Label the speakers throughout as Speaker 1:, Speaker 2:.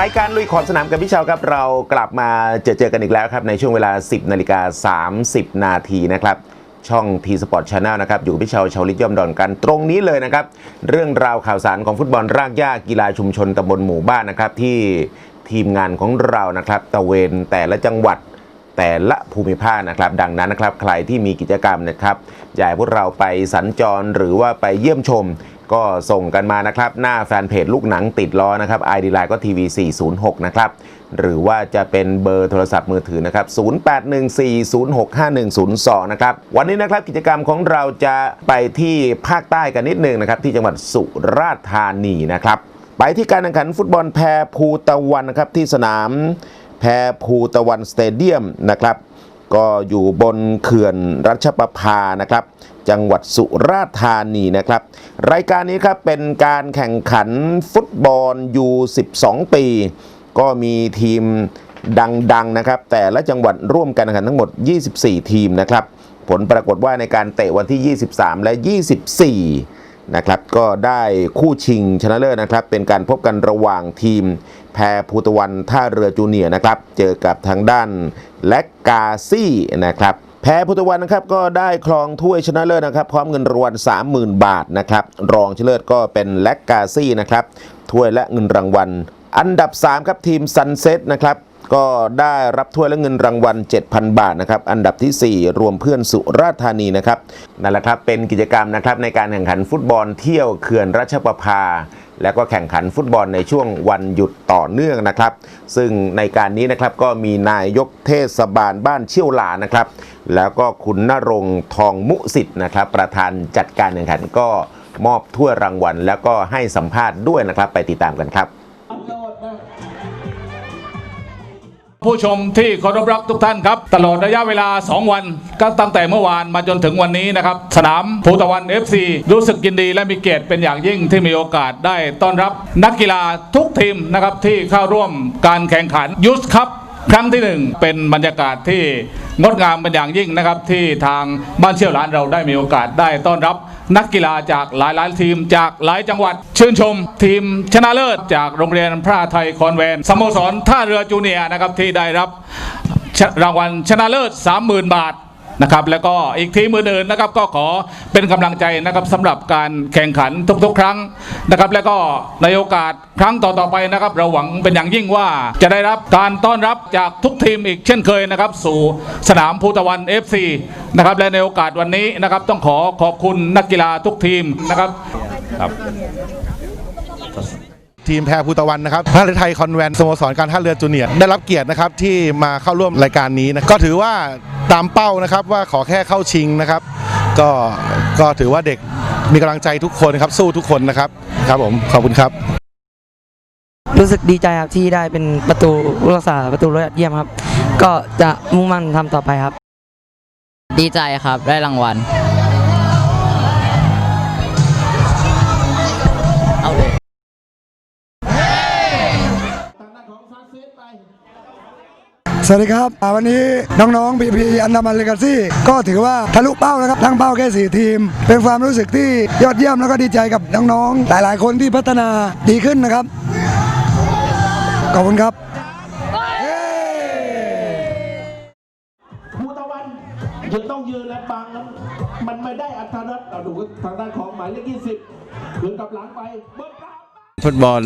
Speaker 1: รายการลุยขอบสนามกับพี่เชาครับเรากลับมาเจอเจอกันอีกแล้วครับในช่วงเวลา 10นาฬิกา30 นาทีนะครับช่อง T Sport Channel นะครับอยู่กับพี่เชาชาวลิตย่อมดอนกันตรงนี้เลยนะครับ เรื่องราวข่าวสารของฟุตบอลรากหญ้ากีฬาชุมชนตำบลหมู่บ้านนะครับที่ทีมงานของเรานะครับตะเวนแต่ละจังหวัดแต่ละภูมิภาคนะครับ ดังนั้นนะครับใครที่มีกิจกรรมนะครับอยากพวกเราไปสัญจรหรือว่าไปเยี่ยมชม ก็ส่งกันมานะครับ หน้าแฟนเพจลูกหนังติดล้อนะครับ ID Line ก็ทีวี406 นะครับ หรือว่าจะเป็นเบอร์โทรศัพท์มือถือนะครับ 0814065102 นะครับ วันนี้นะครับกิจกรรมของเราจะไปที่ภาคใต้กันนิดนึงนะครับ ที่จังหวัดสุราษฎร์ธานีนะครับ ไปที่การแข่งขันฟุตบอลแพรภูตะวันนะครับที่สนามแพรภูตะวันสเตเดียมนะครับ ก็อยู่บนเขื่อนรัชประภานะครับ จังหวัดสุราษฎร์ธานีนะครับ รายการนี้ครับเป็นการแข่งขันฟุตบอลยู12 ปี ก็มีทีมดังๆนะครับ แต่ละจังหวัดร่วมกันแข่งขันทั้งหมด 24 ทีมนะครับ ผลปรากฏว่าในการเตะวันที่ 23 และ 24 นะครับก็ได้คู่ชิงชนะเลิศนะครับ เป็นการพบกันระหว่างทีมแพรภูตะวันท่าเรือจูเนียร์นะครับ เจอกับทางด้านแลกกาซี่นะครับแพรภูตะวันนะครับก็ได้ครองถ้วยชนะเลิศนะครับ พร้อมเงินรางวัล30,000 บาทนะครับ รองชนะเลิศก็เป็นแลกกาซี่นะครับถ้วยและเงินรางวัลอันดับ 3 ครับทีมซันเซ็ตนะครับ ก็ได้รับถ้วยและเงินรางวัล 7,000 บาทนะครับ อันดับทีสี่ 4 รวมเพื่อนสุราษฎร์ธานีนะครับนั่นแหละครับเป็นกิจกรรมนะครับในการแข่งขันฟุตบอลเที่ยวเขื่อนรัชประภา แล้วก็แข่งขันฟุตบอลในช่วงวันหยุดต่อเนื่องนะครับ ซึ่งในการนี้นะครับก็มีนายกเทศบาลบ้านเชี่ยวหลานะครับ แล้วก็คุณนรงทองมุสิทธ์นะครับ ประธานจัดการแข่งขันก็มอบถ้วยรางวัล แล้วก็ให้สัมภาษณ์ด้วยนะครับ ไปติดตามกันครับ
Speaker 2: ผู้ชมที่เคารพรักทุกท่านครับตลอดระยะเวลา 2 วันก็ตั้งแต่เมื่อวานมาจนถึงวันนี้นะครับสนามภูตะวัน FC รู้สึกยินดีและมีเกียรติเป็นอย่างยิ่งที่มีโอกาสได้ต้อนรับนักกีฬาทุกทีมนะครับที่เข้าร่วมการแข่งขันยุสครับครั้งที่หนึ่งเป็นบรรยากาศที่งดงามเป็นอย่างยิ่งนะครับที่ทางบ้านเชี่ยวหลานเราได้มีโอกาสได้ต้อนรับ นักกีฬาจากหลายๆทีมจากหลายจังหวัด ชื่นชมทีมชนะเลิศจากโรงเรียนพระไทยคอนแวนต์สโมสรท่าเรือจูเนียร์นะครับที่ได้รับรางวัลชนะเลิศ 30,000 บาท นะครับแล้วก็อีกทีมอื่นๆนะครับก็ขอเป็นกำลังใจนะครับสำหรับการแข่งขันทุกๆ ครั้งนะครับ แล้วก็ในโอกาสครั้งต่อๆไปนะครับ เราหวังเป็นอย่างยิ่งว่าจะได้รับการต้อนรับจากทุกทีมอีกเช่นเคยนะครับ สู่สนามภูตะวัน FC นะครับและในโอกาสวันนี้นะครับ ต้องขอขอบคุณนักกีฬาทุกทีมนะครับครับ
Speaker 3: ทีมแพรภูตะวันนะครับท่าเรือไทยคอนแวนต์สโมสรการท่าเรือจูเนียร์ได้รับเกียรตินะครับที่มาเข้าร่วมรายการนี้นะก็ถือว่าตามเป้านะครับว่าขอแค่เข้าชิงนะครับ ก็ก็ถือว่าเด็กมีกำลังใจทุกคนครับสู้ทุกคนนะครับครับผมขอบคุณครับ
Speaker 4: รู้สึกดีใจครับที่ได้เป็นประตูผู้รักษาประตูยอดเยี่ยมครับ ก็จะมุ่งมั่นทำต่อไปครับ
Speaker 5: ดีใจครับได้รางวัล เอาเลย
Speaker 6: สวัสดีครับอ่าวันนี้น้องๆพีพีอันดามันเลกาซี่ก็ถือว่าทะลุเป้านะครับทั้งเป้าแค่สี่ทีม เป็นความรู้สึกที่ยอดเยี่ยมแล้วก็ดีใจกับน้องๆหลายๆ คนที่พัฒนาดีขึ้นนะครับ ขอบคุณครับ
Speaker 7: ภูตะวันยังต้องยืนและบังนั้นมันไม่ได้อัตรสเราดูทางด้านของหมายเลข20คืนกลับหลังไปเบิร์ดครับ
Speaker 8: ฟุตบอล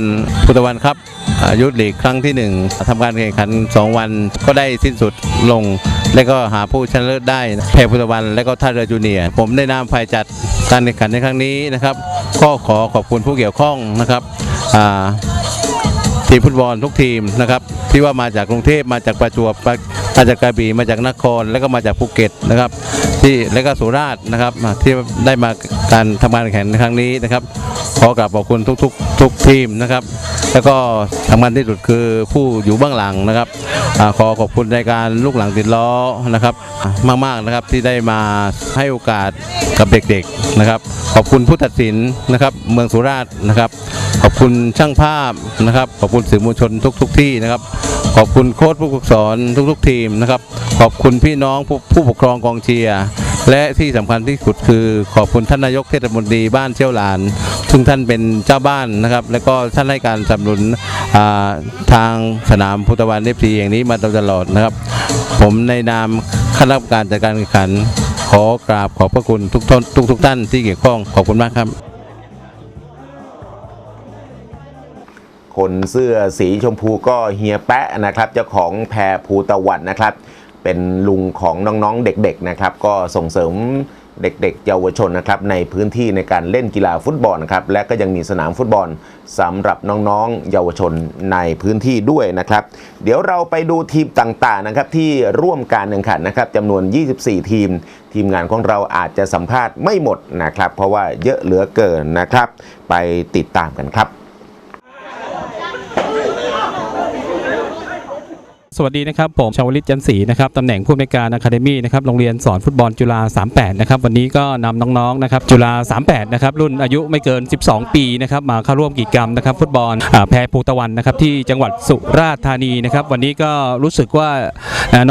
Speaker 8: พุทธวันครับอา ยุทธลีกครั้งที่หนึ่งทำการแข่งขัน 2 วันก็ได้สิ้นสุดลง และก็หาผู้ชนะเลิศได้แพ้พุทธวันและก็ท่าเรือจูเนียร์ผมได้นามฝ่ายจัดการแข่งขันในครั้งนี้นะครับ ก็ขอขอบคุณผู้เกี่ยวข้องนะครับทีมฟุตบอลทุกทีมนะครับที่ว่ามาจากกรุงเทพมาจากประจวบมาจากกระบี่มาจากนคร และก็มาจากภูเก็ตนะครับที่และก็สุราษฎร์นะครับที่ได้มาการทำการแข่งในครั้งนี้นะครับ ขอกราบขอบคุณทุก ๆ ทุกทีมนะครับ แล้วก็สำคัญที่สุดคือผู้อยู่เบื้องหลังนะครับอขอขอบคุณในการลูกหลังติดล้อนะครับ มากๆนะครับที่ได้มาให้โอกาสกับเด็กๆนะครับ ขอบคุณผู้ตัดสินนะครับ เมืองสุราษฎร์นะครับ ขอบคุณช่างภาพนะครับ ขอบคุณสื่อมวลชนทุกๆที่นะครับขอบคุณโค้ชผู้ฝึกสอนทุกๆ ทีมนะครับ ขอบคุณพี่น้องผู้ผู้ปกครองกองเชียร์และที่สำคัญที่สุดคือขอบคุณท่านนายกเทศมนตรีบ้านเชี่ยวหลาน ซึ่งท่านเป็นเจ้าบ้านนะครับ และก็ท่านให้การสนับสนุนทางสนามพุทธวันเอฟซีอย่างนี้มาตลอดนะครับ ผมในนามคณะกรรมการจัดการแข่งขัน ขอกราบขอบพระคุณทุกท่านทุกทุกท่านที่เกี่ยวข้องขอบคุณมากครับ
Speaker 1: คนเสื้อสีชมพูก็เฮียแปะนะครับ เจ้าของแพรภูตะวันนะครับ เป็นลุงของน้องๆเด็กๆนะครับ ก็ส่งเสริม เด็ก ๆ เยาวชนนะครับในพื้นที่ในการเล่นกีฬาฟุตบอลนะครับและก็ยังมีสนามฟุตบอลสำหรับน้องๆ เยาวชนในพื้นที่ด้วยนะครับ เดี๋ยวเราไปดูทีมต่างๆนะครับที่ร่วมการแข่งขันนะครับจำนวน 24 ทีม ทีมงานของเราอาจจะสัมภาษณ์ไม่หมดนะครับ เพราะว่าเยอะเหลือเกินนะครับ ไปติดตามกันครับ
Speaker 9: สวัสดีนะครับผมชาวลิตจันทร์ศรีนะครับตำแหน่งผู้อำนวยการอะคาเดมี่นะครับโรงเรียนสอนฟุตบอลจุฬา38นะครับวันนี้ก็นำน้องๆนะครับจุฬา38นะครับรุ่นอายุไม่เกิน 12 ปีนะครับมาเข้าร่วมกิจกรรมนะครับฟุตบอลแพรภูตะวันนะครับที่จังหวัดสุราษฎร์ธานีนะครับวันนี้ก็รู้สึกว่า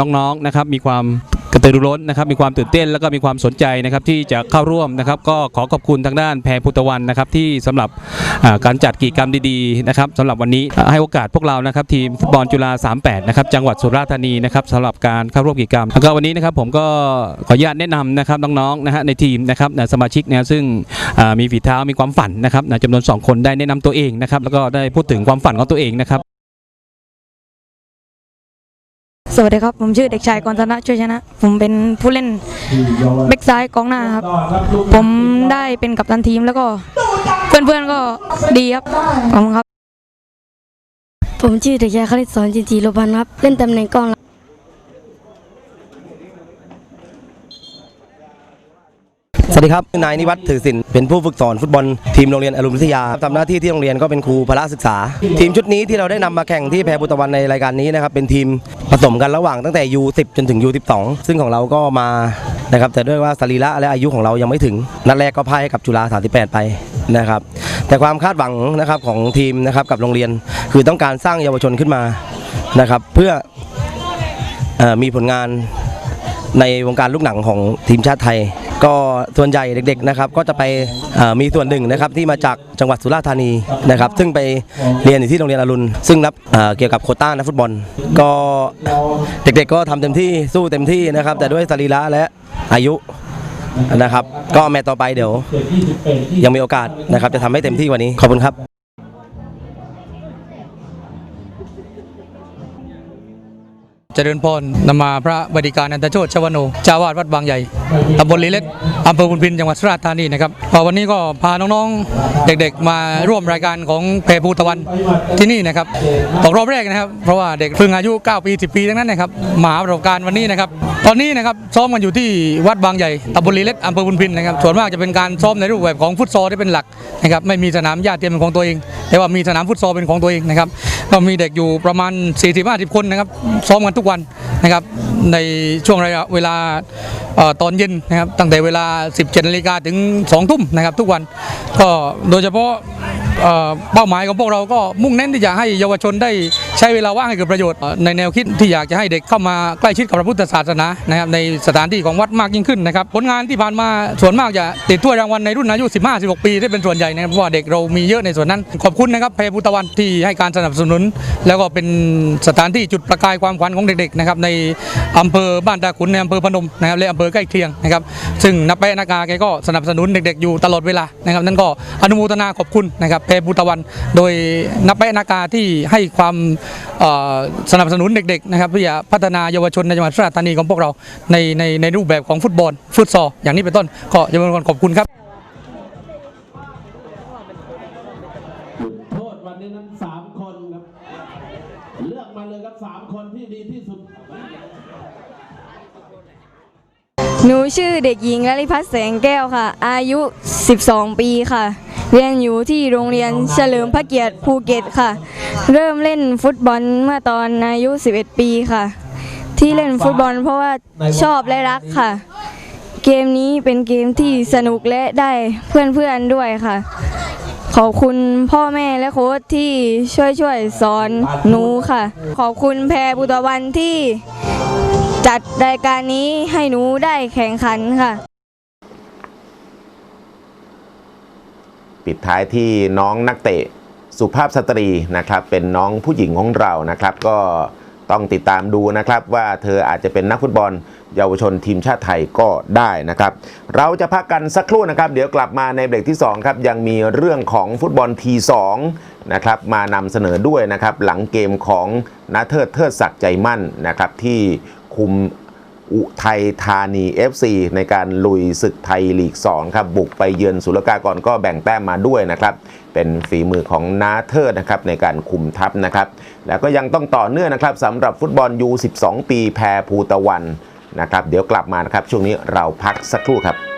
Speaker 9: น้องๆนะครับมีความ กระตือรือร้นนะครับมีความตื่นเต้นแล้วก็มีความสนใจนะครับที่จะเข้าร่วมนะครับ ก็ขอขอบคุณทางด้านแพรภูตะวันนะครับที่สำหรับการจัดกิจกรรมดีๆนะครับสำหรับวันนี้ให้โอกาสพวกเรานะครับทีมฟุตบอลจุฬา38นะครับจังหวัดสุราษฎร์ธานีนะครับสำหรับการเข้าร่วมกิจกรรมแล้วก็วันนี้นะครับผมก็ขออนุญาตแนะนำนะครับน้องๆนะฮะในทีมนะครับสมาชิกนะซึ่งมีฝีเท้ามีความฝันนะครับจำนวน 2 คนได้แนะนำตัวเองนะครับแล้วก็ได้พูดถึงความฝันของตัวเองนะครับ
Speaker 4: สวัสดีครับ ผมชื่อเด็กชายกรธนะช่วยชนะ ผมเป็นผู้เล่นแบ็กซ้ายกองหน้าครับ ผมได้เป็นกัปตันทีมแล้วก็เพื่อนๆก็ดีครับขอบคุณครับ
Speaker 10: ผมชื่อเด็กชายคลิตสอนจินจีโรบันครับ เล่นตำแหน่งกองหลัง
Speaker 11: สวัสดีครับ นายนิวัฒน์ถือสิน เป็นผู้ฝึกสอนฟุตบอลทีมโรงเรียนอรุณวิทยาทำหน้าที่ที่โรงเรียนก็เป็นครูพละศึกษา ทีมชุดนี้ที่เราได้นำมาแข่งที่แพรบุตะวันในรายการนี้นะครับเป็นทีมผสมกันระหว่างตั้งแต่ U10 จนถึง U12 ซึ่งของเราก็มานะครับแต่ด้วยว่าสรีระและอายุของเรายังไม่ถึง นัดแรกก็พ่ายให้กับจุฬา38 ไปนะครับแต่ความคาดหวังนะครับของทีมนะครับกับโรงเรียน คือต้องการสร้างเยาวชนขึ้นมานะครับเพื่ออมีผลงานในวงการลูกหนังของทีมชาติไทย ก็ส่วนใหญ่เด็กๆนะครับก็จะไปมีส่วนหนึ่งนะครับที่มาจากจังหวัดสุราษฎร์ธานีนะครับซึ่งไปเรียนอยู่ที่โรงเรียนอรุณ ซึ่งรับเกี่ยวกับโคต้านักฟุตบอล ก็เด็กๆก็ทำเต็มที่สู้เต็มที่นะครับ แต่ด้วยสรีระและอายุนะครับ ก็แมตช์ต่อไปเดี๋ยว ยังมีโอกาสนะครับจะทำให้เต็มที่กว่านี้ขอบคุณครับ
Speaker 4: เจริญพรนำมาพระบดิการนันทโชตชวโน เจ้าวาดวัดบางใหญ่
Speaker 12: ตำบลลีเล็ดอำเภอพุนพินจังหวัดสุราษฎร์ธานีนะครับวันนี้ก็พาน้องๆเด็กๆ มาร่วมรายการของเพภูตะวันที่นี่นะครับตกรอบแรกนะครับ เพราะว่าเด็กเพิ่งอายุ 9 ปี 10 ปีทั้งนั้นนะครับมาประสบการณ์วันนี้นะครับ ตอนนี้นะครับซ้อมกันอยู่ที่วัดบางใหญ่ตำบลลีเล็ดอำเภอพุนพินนะครับส่วนมากจะเป็นการซ้อมในรูปแบบของฟุตซอลที่เป็นหลักนะครับไม่มีสนามหญ้าเทียมเป็นของตัวเอง แต่ว่ามีสนามฟุตซอลเป็นของตัวเองนะครับก็มีเด็กอยู่ประมาณ 40-50 คนนะครับซ้อมกันทุกวันนะครับ ในช่วงระยะเวลาออตอนเย็นนะครับตั้งแต่เวลา 17นาฬิกาถึง 2 ทุ่มนะครับทุกวันก็โดยเฉพาะ เป้าหมายของพวกเราก็มุ่งเน้นที่จะให้เยาวชนได้ใช้เวลาว่างให้เกิดประโยชน์ ในแนวคิดที่อยากจะให้เด็กเข้ามาใกล้ชิดกับพระพุทธศาสนานะครับในสถานที่ของวัดมากยิ่งขึ้นนะครับผลงานที่ผ่านมาส่วนมากจะติดถ้วยรางวัลในรุ่นอายุ 15-16 ปีที่เป็นส่วนใหญ่นะครับเพราะว่าเด็กเรามีเยอะในส่วนนั้น ขอบคุณนะครับเพพุตะวันที่ให้การสนับสนุน แล้วก็เป็นสถานที่จุดประกายความขวัญของเด็กๆนะครับในอำเภอบ้านตาขุนในอำเภอพนมนะครับและอำเภอใกล้เคียงนะครับซึ่งนับแปะนากาแกก็สนับสนุนเด็กๆอยู่ตลอดเวลานะครับนั่นก็อนุโมทนาขอบคุณนะครับเพพุตะวัน โดยนับแปะนากาที่ให้ความสนับสนุนเด็กๆนะครับเพื่อพัฒนาเยาวชนในจังหวัดสุราษฎร์ธานีของพวกเราในในในรูปแบบของฟุตบอลฟุตซอลอย่างนี้เป็นต้นก็เยาวชนขอบคุณครับ
Speaker 7: จุดโทษวันนี้นั้นสามคนครับเลือกมาเลยครับสามคนที่ดีที่สุด
Speaker 10: หนูชื่อเด็กหญิงลลิพัฒน์แสงแก้วค่ะ อายุ 12 ปีค่ะ เรียนอยู่ที่โรงเรียนเฉลิมพระเกียรติภูเก็ตค่ะ เริ่มเล่นฟุตบอลเมื่อตอนอายุ 11 ปีค่ะ ที่เล่นฟุตบอลเพราะว่าชอบและรักค่ะ เกมนี้เป็นเกมที่สนุกและได้เพื่อนๆด้วยค่ะ ขอบคุณพ่อแม่และโค้ชที่ช่วยช่วยๆสอนหนูค่ะ ขอบคุณแพรบุตรวันที่จัดรายการนี้ให้หนูได้แข่งขันค่ะ
Speaker 1: ปิดท้ายที่น้องนักเตะสุภาพสตรีนะครับเป็นน้องผู้หญิงของเรานะครับ ก็ต้องติดตามดูนะครับว่าเธออาจจะเป็นนักฟุตบอลเยาวชนทีมชาติไทยก็ได้นะครับ เราจะพักกันสักครู่นะครับ เดี๋ยวกลับมาในเบรกที่2ครับยังมีเรื่องของฟุตบอลทีสองนะครับมานำเสนอด้วยนะครับหลังเกมของนาเทิดเทิดศักดิ์ใจมั่นนะครับที่คุม อุทัยธานี FC ในการลุยศึกไทยลีก 2 ครับ บุกไปเยือนศุลกากรก็แบ่งแต้มมาด้วยนะครับ เป็นฝีมือของนาเทิดนะครับในการคุมทัพนะครับ แล้วก็ยังต้องต่อเนื่องนะครับสำหรับฟุตบอล U12 ปีแพรภูตะวันนะครับ เดี๋ยวกลับมานะครับ ช่วงนี้เราพักสักครู่ครับ